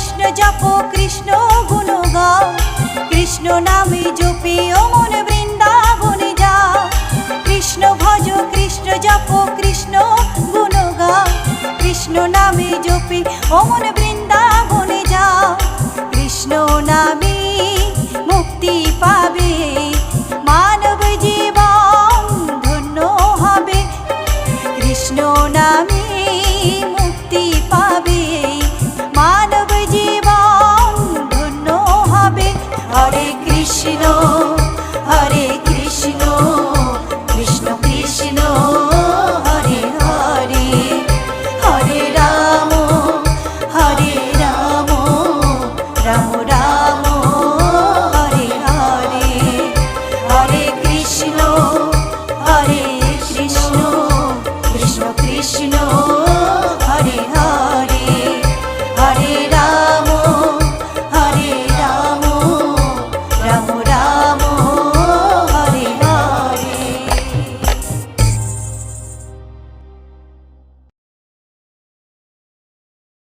কৃষ্ণ জপ, কৃষ্ণ গুণ গাও। কৃষ্ণ নামে জপিও মন বৃন্দাবনে যাও কৃষ্ণ ভজ, কৃষ্ণ জপ, কৃষ্ণ গুণ গাও। কৃষ্ণ নামে জপি ও মন বৃন্দাবনে যাও কৃষ্ণ নামে মুক্তি পাবে